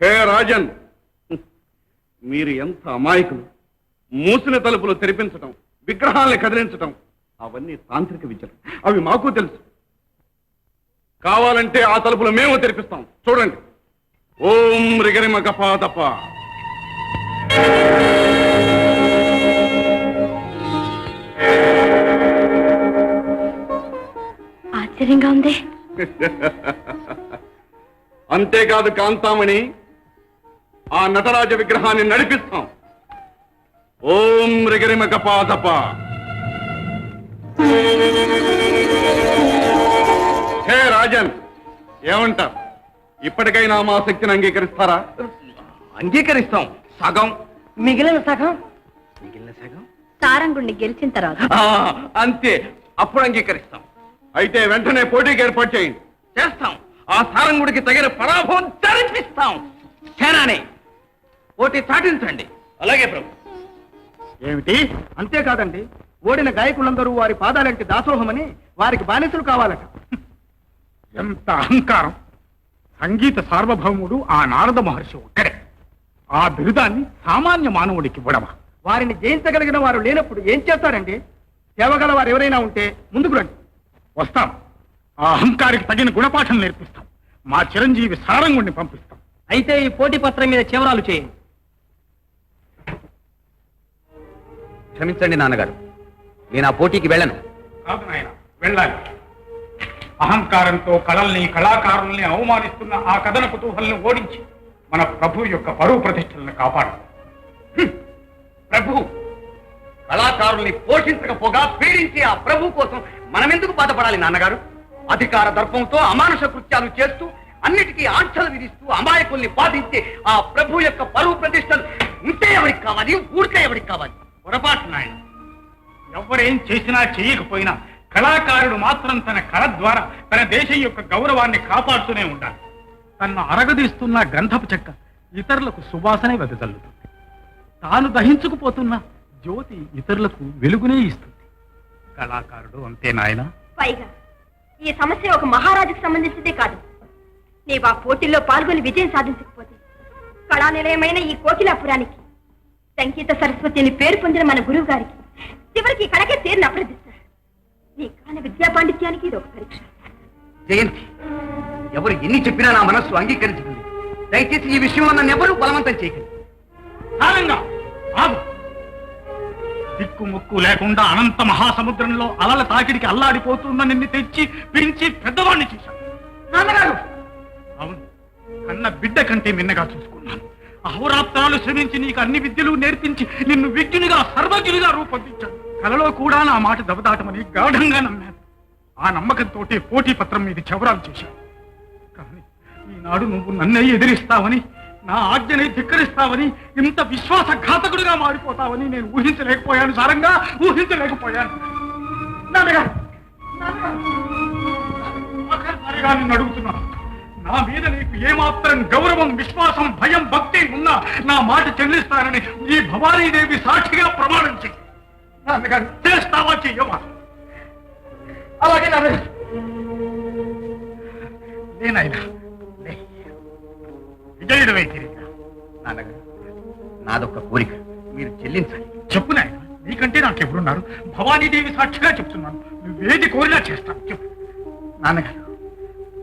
హే రాజన్! మీరు ఎంత అమాయకులు. మూసిన తలుపులు తెరిపించటం విగ్రహాల్ని కదిలించటం అవన్నీ తాంత్రిక విద్యలు. అవి మాకు తెలుసు. కావాలంటే ఆ తలుపులు మేము తెరిపిస్తాం. చూడండి. ఓం రిగరిమ గపాదప ఆశ్చర్యంగా ఉంది. అంతేకాదు కాంతామణి ఆ నటరాజ విగ్రహాన్ని నడిపిస్తాం. ఓం రిగరిమ గపాదప హే రాజన్ ఏమంటారు ఇప్పటికైనా మా శక్తిని అంగీకరిస్తారా? అంగీకరిస్తాం. సగం. మిగిలిన సగం? మిగిలిన సగం? సారంగుణ్ణి గెలిచిన తర్వాత. ఆ, అంతే. అప్పుడు అంగీకరిస్తాం. అయితే వెంటనే పోటీకి ఏర్పాటు చేయండి. చేస్తాం. ఆ సారంగుడికి తగిన పరాభవం జరిపిస్తాం. సేనాని. పోటీ సాటించండి అలాగే ప్రభు. ఏమిటి? అంతేకాదండి. ఓడిన గాయకులందరూ వారి పాదాలంటి దాసోహమని వారికి బానిసలు కావాలట. ఎంత అహంకారం. సంగీత సార్వభౌముడు ఆ నారద మహర్షి ఒక్కడే. ఆ బిరుదాన్ని సామాన్య మానవుడికి ఇవ్వడమా? వారిని జయించగలిగిన వారు లేనప్పుడు ఏం చేస్తారండి? తేవగల వారు ఎవరైనా ఉంటే ముందుకు రండి. వస్తాం. ఆ అహంకారికి తగిన గుణపాఠం నేర్పిస్తాం. మా చిరంజీవి సారంగుణ్ణి పంపిస్తాం. అయితే ఈ పోటీ పత్రం మీద చివరాలు చేయండి. క్షమించండి నాన్నగారు. నేను ఆ పోటీకి వెళ్ళను. కాదు నాయన వెళ్ళాలి. అహంకారంతో కళల్ని కళాకారుల్ని అవమానిస్తున్న ఆ కథన కుతూహల్ని ఓడించి మన ప్రభు యొక్క పరువు ప్రతిష్టలను కాపాడు. ప్రభు కళాకారుల్ని పోషించకపోగా పీడించి ఆ ప్రభు కోసం మనమెందుకు బాధపడాలి నాన్నగారు? అధికార దర్పంతో అమానుష కృత్యాలు చేస్తూ అన్నిటికీ ఆంక్షలు విధిస్తూ అమాయకుల్ని బాధించే ఆ ప్రభు యొక్క పరువు ప్రతిష్టలు ఉంటే ఎవరికి కావాలి ఊరికే ఎవరికి కావాలి? పొరపాటు ఎవరేం చేసినా చేయకపోయినా కళాకారుడు మాత్రం తన కళ ద్వారా తన దేశం యొక్క గౌరవాన్ని కాపాడుతూనే ఉండాలి. తన్ను అరగదీస్తున్న గంధపు చెక్క ఇతరులకు సువాసనే వెదజల్లుతుంది. తాను దహించుకుపోతున్న జ్యోతి ఇతరులకు వెలుగునే ఇస్తుంది. కళాకారుడు అంతే నాయన. పైగా ఈ సమస్య ఒక మహారాజుకు సంబంధించిందే కాదు. నీవు ఆ పోటీల్లో పాల్గొని విజయం సాధించకపోతే కళా నిలయమైన ఈ కోకిలాపురానికి సంగీత సరస్వతి అని పేరు పొందిన మన గురువు గారికి చివరికి కళకే తీరిన అప్రదిస్తారు నీ కాన విద్యా పాండిత్యానికి ఇది ఒక పరీక్ష. జయంతి ఎవరు ఎన్ని చెప్పినా నా మనస్సు అంగీకరించుకుంది దయచేసి ఈ విషయంలో నన్ను ఎవరూ బలవంతం చేయకండి. ఆగు. దిక్కు ముక్కు లేకుండా అనంత మహాసముద్రంలో అలల తాకిడికి అల్లాడిపోతున్న నిన్ను తెచ్చి పెంచి పెద్దవాణ్ణి చేశాను. నాన్నగారు! అవును. కన్న బిడ్డ కంటే మిన్నగా చూసుకున్నాను. అహోరాత్రాలు శ్రమించి నీకు అన్ని విద్యలు నేర్పించి నిన్ను విజ్ఞునిగా సర్వజ్ఞునిగా రూపొందించాను. కలలో కూడా నా మాట దెబ్బదాటమని గాఢంగా నమ్మాను. ఆ నమ్మకంతో పోటీ పత్రం మీద చవరాలు చేశాను. కానీ ఈనాడు నువ్వు నన్నే ఎదిరిస్తావని నా ఆజ్ఞని ధిక్కరిస్తావని ఇంత విశ్వాసఘాతకుడిగా మారిపోతావని నేను ఊహించలేకపోయాను సారంగా. ఊహించలేకపోయాను. నాన్నగారు అడుగుతున్నాను. నా మీద నీకు ఏమాత్రం గౌరవం విశ్వాసం భయం భక్తి ఉన్నా నా మాట చెల్లిస్తానని ఈ భవానీదేవి సాక్షిగా ప్రమాణం చెయ్యి. చేస్తావా చెయ్యవా? అలాగే నాన్నగారు. నేనైనా లే. విజయుడవై తిరిగా నాన్నగారు నాదొక్క కోరిక. మీరు చెల్లించాలి. చెప్పు నాయన నీకంటే నాకెవరున్నారు? భవానీదేవి సాక్షిగా చెప్తున్నాను. నువ్వేది కోరినా చేస్తాను. చెప్పు. నాన్నగారు.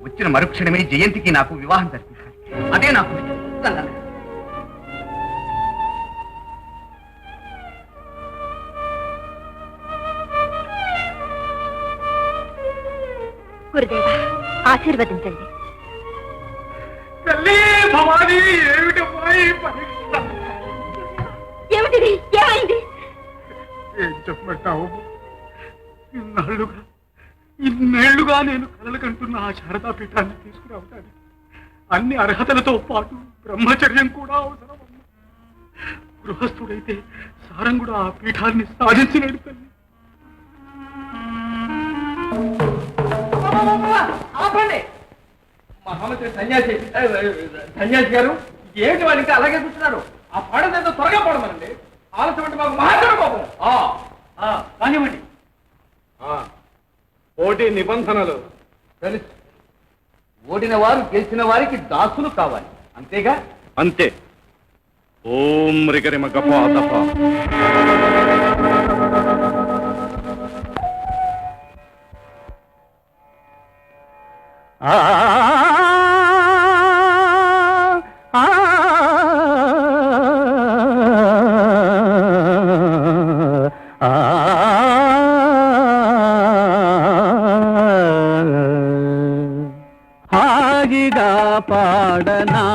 వచ్చిన మరుక్షణమే జయంతికి నాకు వివాహం జరిపించాలి అదే నాకు. గురుదేవ ఆశీర్వదించండి. ఏమిటిది? ఏమైంది? ఏం చెప్పమంటావు? ఇన్నాళ్ళుగా ఇన్నేళ్ళుగా నేను కలలు కంటున్న ఆ శారదా పీఠాన్ని తీసుకురావటానికి అన్ని అర్హతలతో పాటు బ్రహ్మచర్యం కూడా అవసరం. గృహస్థుడైతే సారంగుడు ఆ పీఠాన్ని సాధించినడు తల్లి మహామంత్రి సన్యాసి గారు ఏమిటి వాళ్ళు ఇంకా అలాగే కూర్చున్నారు? ఆ పాడదేదో త్వరగా పడమనండి? ఆలస్యం అంటే మాకు ఆ, ఆ, కానివ్వండి పోటీ నిబంధనలు. తెలుసు ఓడిన వారు గెలిచిన వారికి దాసులు కావాలి. అంతేగా? అంతే. ఓం రిగరిమ గపా దప నా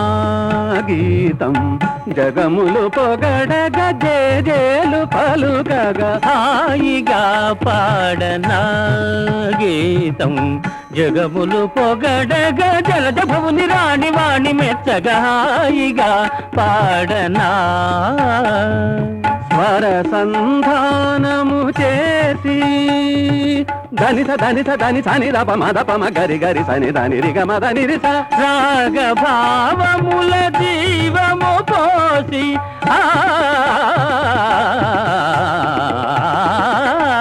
గీతం జగములు పొగడగ జేజేలు పలుకగా. హాయిగా పాడనా గీతం జగములు పొగడగ జలజ భువుని రాణి వాణి మెచ్చగా. హాయిగా పాడనా స్వర సంధానము చేసి ధనిస ధనిస ధని సని రప మద పమ గరి గరి సని ధని రిగ మద నిరిస రాగ భావముల జీవము పోసి ఆ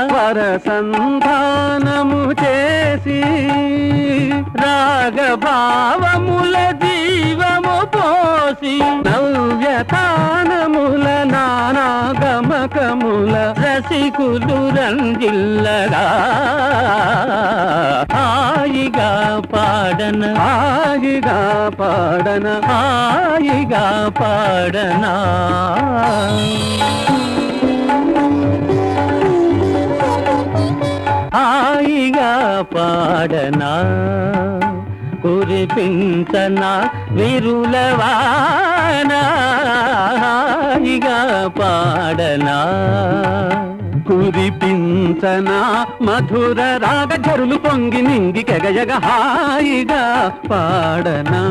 స్వర సంధానము చేసి రాగ భావముల జీవము పోసి నవ్యతానముల నానాగమకముల రసికులు రంజిల్లగా పాడన? హాయిగా పాడన? హాయిగా పాడనా? హాయిగా పాడనా? కురిపించన విరులవానా? హాయిగా పాడనా? కురిపించనా మధుర రాగ జరులు పొంగి నింగి కెగయగ హాయిగా పాడనా.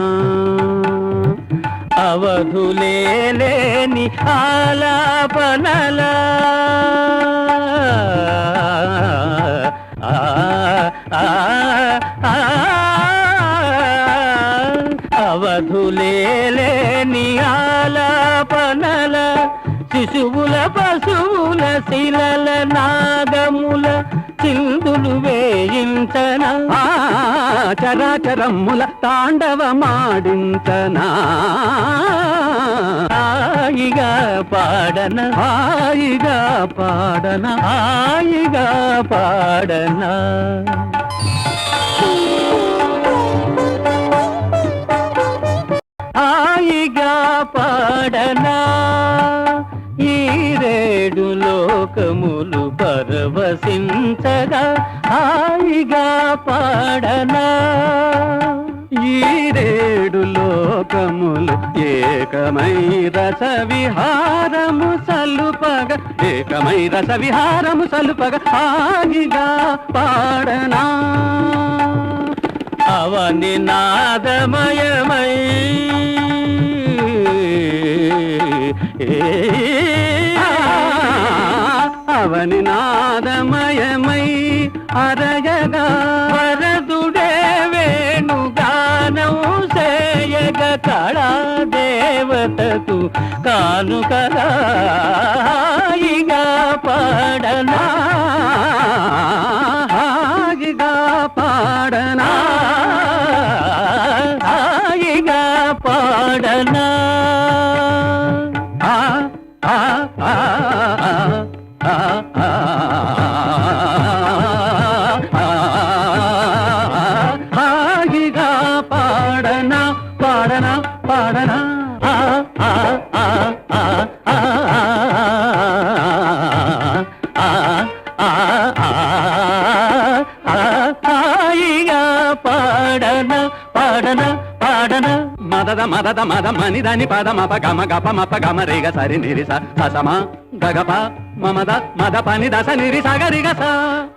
అవధులేని ఆలాపనల. అవధులేని ఆలాపనల. శిశువుల శిలల నాగముల చిందులు వేయించన? చరాచరమ్ముల తాండవమాడించనా? హాయిగా పాడన? హాయిగా పాడన? హాయిగా పాడన? హాయిగా పాడనా? ఈ రేడు లోకములు పరవశించగా హాయిగా పాడనా. ఈ రేడు లోకములు ఏకమై రస విహారము సలుపగ ఏకమై రస విహారము సలుపగ హాయిగా పాడనా. అవని నాదమయమై అవని నాదమయమై అరగగా వరదుడే వేణుగానం సేయగ కళా దేవతకు కానుకగా హాయిగా పాడనా హాయిగా పాడనా హాయిగా పాడనా. ఆ, ఆ, ఆ, ఆ, పాడన. మదద మదద మద మనిదని పద మప గమ గప మప గమ రేగ సరి నిరిస ససమ గగప మమద మద పని దశ నిరి సగరి గస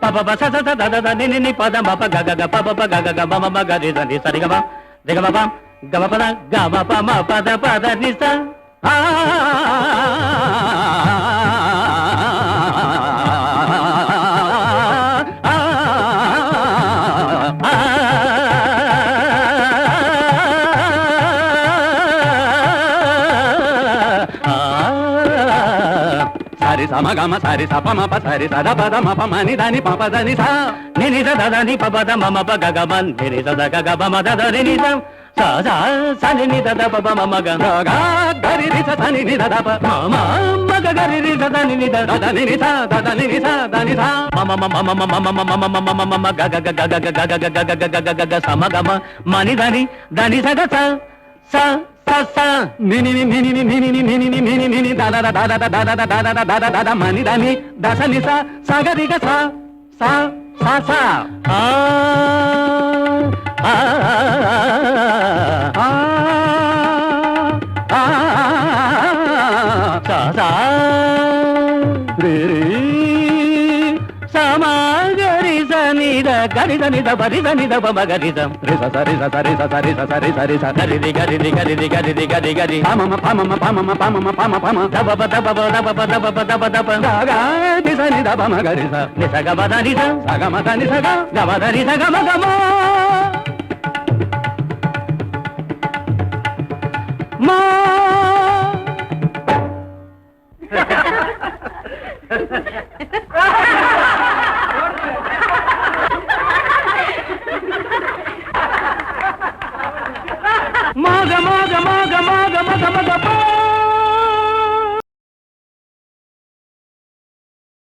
పప బస సద దద ద ని ని పద మప గగ గ పప ప గగ గ మమ మ గ రి ని సరి గమ రిగ గమ ప గమ పద గమ ప మ పద పద ఆ స ఆ సరి సమగమ సరి ప సరి సద పద మప మని దని పప దని స స దద ని పప ద మమ ప గగ ని నిని స ద గగ మ ద ద ని స స స స ని ద ప మ మ గ గ గరి రి స స ని ద ద ప మ మ మ గ గ రి స ద ని ద ద ద ని ని స ద ద ని ని స ద ని స మ మ మ మ మ మ మ మ మ మ మ మ మ మ మ గ గ గ గ గ గ గ గ గ గ గ గ గ గ స మ గ మ మ ని ద ని ద ని స గ స స స స ని ని ని ని ని ని ని ని ని ని దర దర దర దర దర దర మనిదని దశ నిస సగరిగ సా సా సా సా. ఆ ఆ. నీద గరిద నిద బరిద నిద బమ గరిదం. రిస గరిది గరిది గరిది గరి గరి పమమ పమమ పమమ పమమ పమ పమ. దబ దబ నిద బమ గరిద మా